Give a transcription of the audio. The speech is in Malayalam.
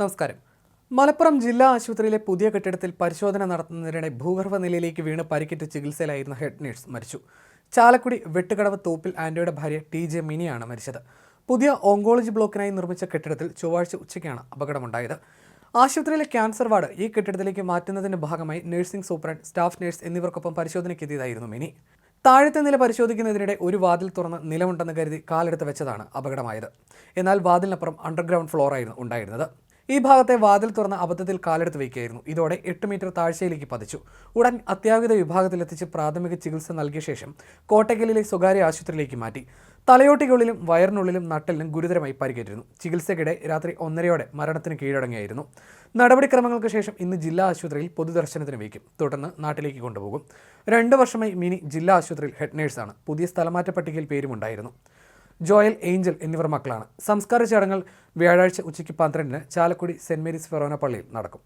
നമസ്കാരം. മലപ്പുറം ജില്ലാ ആശുപത്രിയിലെ പുതിയ കെട്ടിടത്തിൽ പരിശോധന നടത്തുന്നതിനിടെ ഭൂഗർഭ നിലയിലേക്ക് വീണ് പരിക്കേറ്റ് ചികിത്സയിലായിരുന്ന ഹെഡ് നേഴ്സ് മരിച്ചു. ചാലക്കുടി വെട്ടുകടവ് തോപ്പിൽ ആൻഡോയുടെ ഭാര്യ ടി ജെ മിനിയാണ് മരിച്ചത്. പുതിയ ഓങ്കോളജി ബ്ലോക്കിനായി നിർമ്മിച്ച കെട്ടിടത്തിൽ ചൊവ്വാഴ്ച ഉച്ചയ്ക്കാണ് അപകടമുണ്ടായത്. ആശുപത്രിയിലെ ക്യാൻസർ വാർഡ് ഈ കെട്ടിടത്തിലേക്ക് മാറ്റുന്നതിന്റെ ഭാഗമായി നഴ്സിംഗ് സൂപ്രണ്ട് സ്റ്റാഫ് നഴ്സ് എന്നിവർക്കൊപ്പം പരിശോധനയ്ക്കെത്തിയതായിരുന്നു മിനി. താഴത്തെ നില പരിശോധിക്കുന്നതിനിടെ ഒരു വാതിൽ തുറന്ന് നിലമുണ്ടെന്ന് കരുതി കാലെടുത്ത് വെച്ചതാണ് അപകടമായത്. എന്നാൽ വാതിലിനപ്പുറം അണ്ടർഗ്രൗണ്ട് ഫ്ലോറായിരുന്നു ഉണ്ടായിരുന്നത്. ഈ ഭാഗത്തെ വാതിൽ തുറന്ന അബദ്ധത്തിൽ കാലെടുത്ത് വയ്ക്കുകയായിരുന്നു. ഇതോടെ എട്ട് മീറ്റർ താഴ്ചയിലേക്ക് പതിച്ചു. ഉടൻ അത്യാഹിത വിഭാഗത്തിലെത്തിച്ച് പ്രാഥമിക ചികിത്സ നൽകിയ ശേഷം കോട്ടയ്ക്കലിലെ സ്വകാര്യ ആശുപത്രിയിലേക്ക് മാറ്റി. തലയോട്ടിക്കുള്ളിലും വയറിനുള്ളിലും നട്ടലിനും ഗുരുതരമായി പരിക്കേറ്റിരുന്നു. ചികിത്സയ്ക്കിടെ രാത്രി ഒന്നരയോടെ മരണത്തിന് കീഴടങ്ങിയായിരുന്നു. നടപടിക്രമങ്ങൾക്ക് ശേഷം ഇന്ന് ജില്ലാ ആശുപത്രിയിൽ പൊതുദർശനത്തിന് വയ്ക്കും. തുടർന്ന് നാട്ടിലേക്ക് കൊണ്ടുപോകും. രണ്ട് വർഷമായി മിനി ജില്ലാ ആശുപത്രിയിൽ ഹെഡ് നേഴ്സാണ്. പുതിയ സ്ഥലമാറ്റ പട്ടികയിൽ പേരുമുണ്ടായിരുന്നു. ജോയൽ ഏഞ്ചൽ എന്നിവർ മക്കളാണ്. സംസ്കാര ചടങ്ങുകൾ വ്യാഴാഴ്ച ഉച്ചയ്ക്ക് പന്ത്രണ്ടിന് ചാലക്കുടി സെന്റ് മേരീസ് ഫെറോന പള്ളിയിൽ നടക്കും.